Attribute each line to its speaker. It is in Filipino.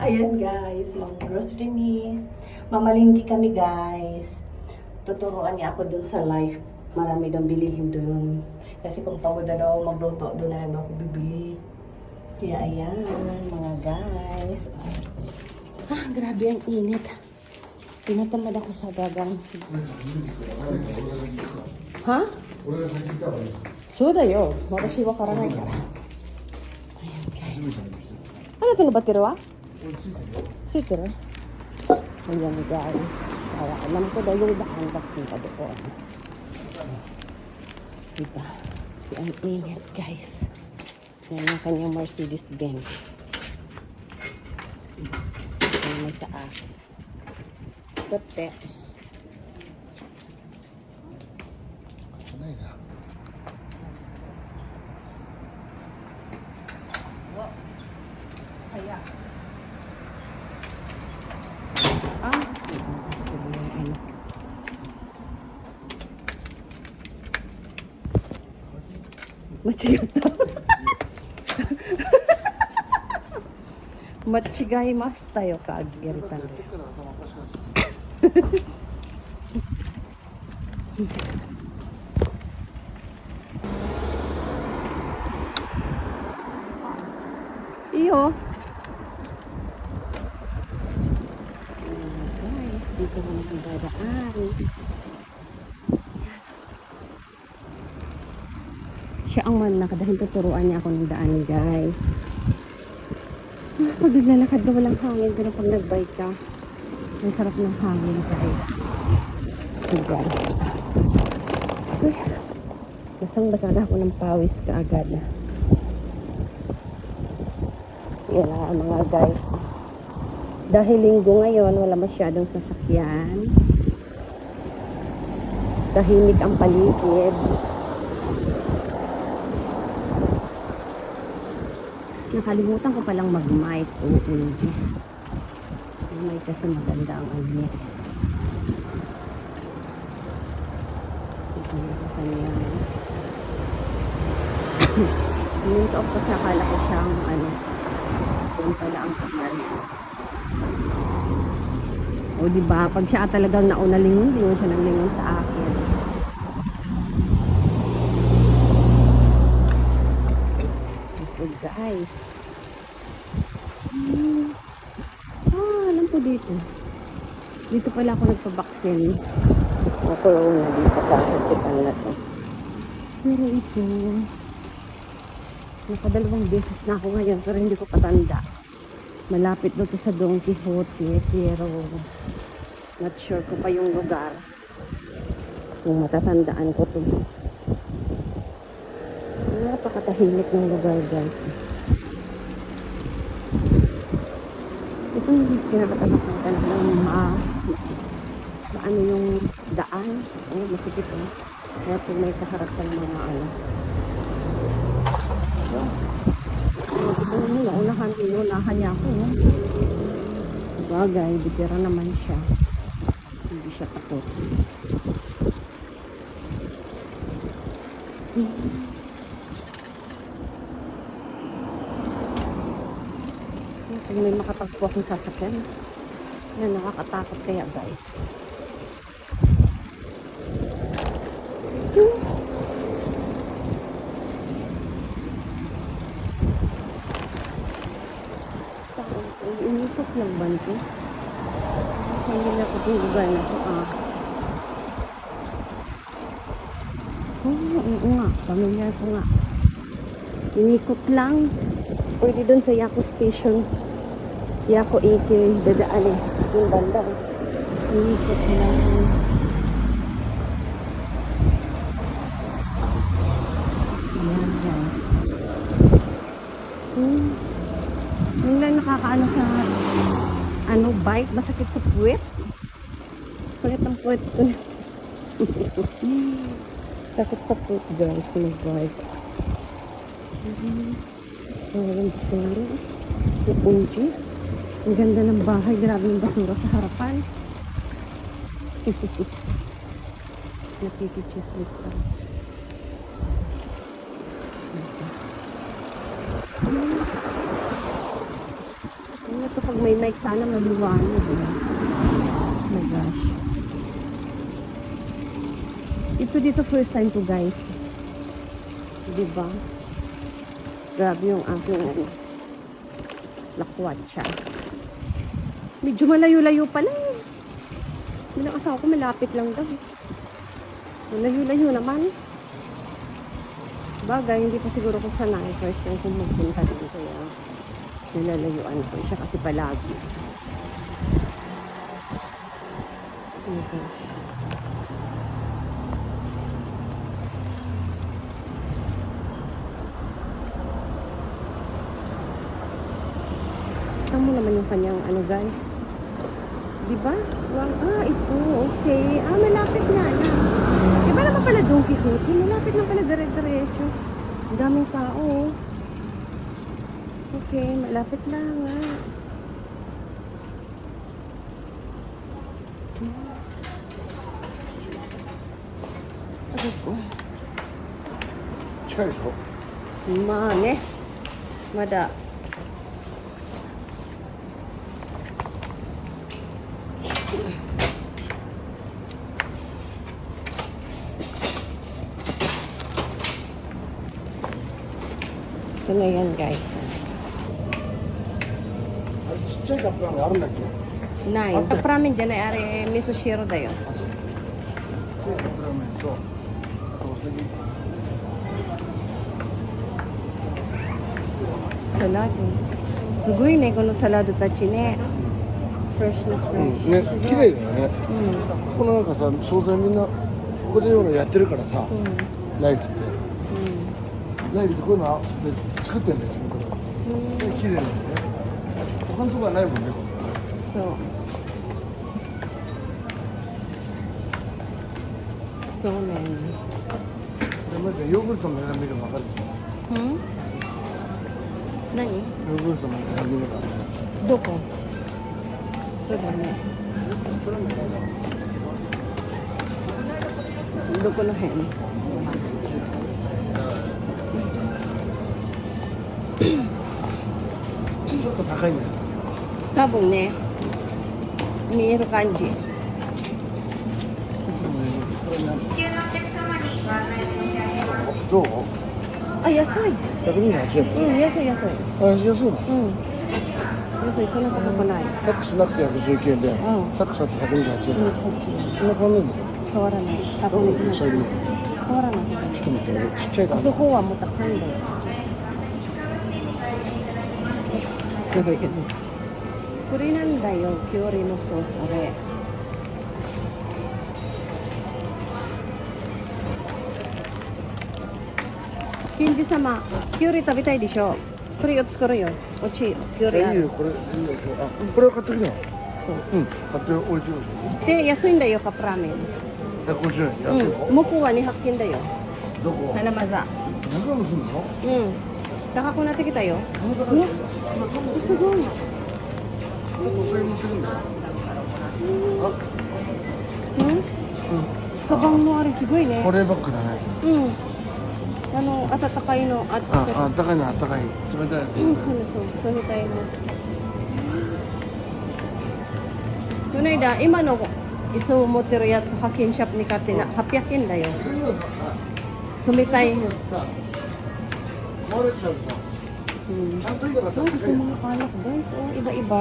Speaker 1: Ayan guys, mga grocery ni. Mamalingki kami guys. Tuturuan niya ako dun sa life. Marami daw bilihin dun. Kasi kung pagod na daw magluto, dun na ako bibili. Kaya ayan, mga guys. Ah, grabe ang init. Tinatamad ako sa gagang. Ha? So da yo, oh. watashi wa karanai. Ayan guys. Ano ito na
Speaker 2: ba tirawa?
Speaker 1: Secret? Ayan guys. Para alam ko daw yung daan papunta doon. Ano? Diba? Ang ingat guys. Yan ang kanyang Mercedes Benz. Yan may sa akin. Puti. Sanay ah? na. 間
Speaker 2: 違った。間違いましたよかやるた
Speaker 1: めいいよ。いい Siya ang manak dahil tuturuan niya ako ng daan, guys. Pag naglalakad ka walang hangin, pero pag nagbike ka, ang sarap ng hangin, guys. Diba? Uy, basang-basa na ako ng pawis kaagad na. Yan na mga guys. Dahil linggo ngayon, wala masyadong sasakyan. Tahimik ang paligid. Nakalimutan ko palang mag-mic. OMG. Mag-mic kasi maganda ang ano. Minto ako kasi akala ko siyang ano, yun pala ang kamay. O di ba pag siya talagang nauna lingon, lingon siya ng lingon sa akin. Ito guys. Hmm. Ah, alam po dito. Dito pala ako nagpabaksin. Ako na dito sa hospital na to. Pero ito, Nakadalawang beses na ako ngayon pero hindi ko patanda. Malapit doon to sa Don Quixote pero not sure ko pa yung lugar. Kung matatandaan ko to. Napakatahimik ng lugar guys. Ito yung pinakatapakan ng ma, maano yung daan. Oh, masikip eh. Kaya pag may kaharap ng mga ano, ito mo, naunahan, inunahan niya ako. No? Bagay, bitira naman siya. Hindi siya takot. Pag may makatagpo akong sasakyan, yan, nakakatakot kaya guys. Initok lang ba ito? Hindi na ko itong lugar na ito. Ah. Oo, oo nga. Pamilyar ko nga. Inikot lang. Pwede dun sa Yako Station. Yako 80 dadaan eh. Yung banda. eh. Inikot lang. Ayan guys. Hmm. Yung lang nakakaano sa ano bike, masakit sa puwet. Sakit ang puwet ko. Sakit sa puwet guys, yung bike. Mm-hmm. Ang ganda basura. Yung unji. Ang ganda ng bahay, grabe yung basura sa harapan. Nakikichismis ka. ito pag may mic sana maliwanag. Eh. Oh my gosh. Ito dito first time to guys. Diba? Grabe yung aking ano. Medyo malayo-layo pa lang. eh. Bilang asawa ko malapit lang daw. eh. Malayo-layo naman. Bagay, hindi pa siguro ko sanay. First time kong magpunta dito. Kaya nilalayuan ko siya kasi palagi. Tignan mo naman yung kanyang ano guys. Di ba? Ah, ito. Okay. Ah, malapit na na. Di ba naman pala Don Quixote? Malapit na pala dire-diretso. Ang daming tao. Okay, malapit na nga.
Speaker 2: Aray ah. ano ko. Chai,
Speaker 1: Ma, ne? Mada. Ito na yan guys. Nai. Kapramen dyan ay ari miso shiro da yun.
Speaker 2: Salad. すごい
Speaker 1: ねこのサラダた
Speaker 2: ち
Speaker 1: ね。
Speaker 2: フレッシ。だね。このなんかさ惣菜みんなここでやってるからさ、
Speaker 1: う、
Speaker 2: ライフって。ライブってこういうので作ってんだよ、これ。綺麗なんよね。他のとこはないもんね、こ
Speaker 1: れ。そう。
Speaker 2: そうね。でちゃ、ヨーグルトの選びればわかる。う
Speaker 1: ん何
Speaker 2: ヨーグルトの選びれば。
Speaker 1: どこそうだね。
Speaker 2: どこの辺高いんだよ
Speaker 1: Tabong ne. Miro kanji.
Speaker 2: どう？
Speaker 1: あ、安い。
Speaker 2: ?128 円
Speaker 1: うん、安い安い。
Speaker 2: あ安いな
Speaker 1: うん。安い、そんな高くない。
Speaker 2: タックスなくて119円で、
Speaker 1: ん
Speaker 2: タックスあって128円
Speaker 1: うん、
Speaker 2: だ、
Speaker 1: こっち。
Speaker 2: そんな変わんないんだよ
Speaker 1: 変わらない。変わらない。
Speaker 2: ちょっと待って俺ちっちゃいから
Speaker 1: あそこはもっと高いんだよ。これなんだよ、キュウリのソース、あれ。金次様、キュウリ食べたいでしょ？これを作るよ。おいしい。キュウリある。
Speaker 2: いいよこれいいよあこれを買ってきなよ
Speaker 1: そう。
Speaker 2: うん買っておいしいでし
Speaker 1: で、安いんだよ、カップラーメン。
Speaker 2: ょ150円安いの、
Speaker 1: うん。向こうは200均だよ。
Speaker 2: どこ？
Speaker 1: 花マザ。
Speaker 2: 何グラムすんの？
Speaker 1: うん。高くなってきたよ。うわ、すごい。
Speaker 2: お酒持ってくんだよ
Speaker 1: うん。カバンもあれすごいね
Speaker 2: 保。冷バッグだね
Speaker 1: うん。あの温かいのあっ
Speaker 2: ああったかいのあったかい冷たいやつ、
Speaker 1: うん、そうそう、そうみたいな。この間、今のいつも持ってるやつ、派遣シャップに買ってな、800円だよ。冷たい。うん。
Speaker 2: さ Moro Chalco. Hmm. Saan tayo nakatapos
Speaker 1: kayo? Ito mga alak guys. Oh, iba-iba.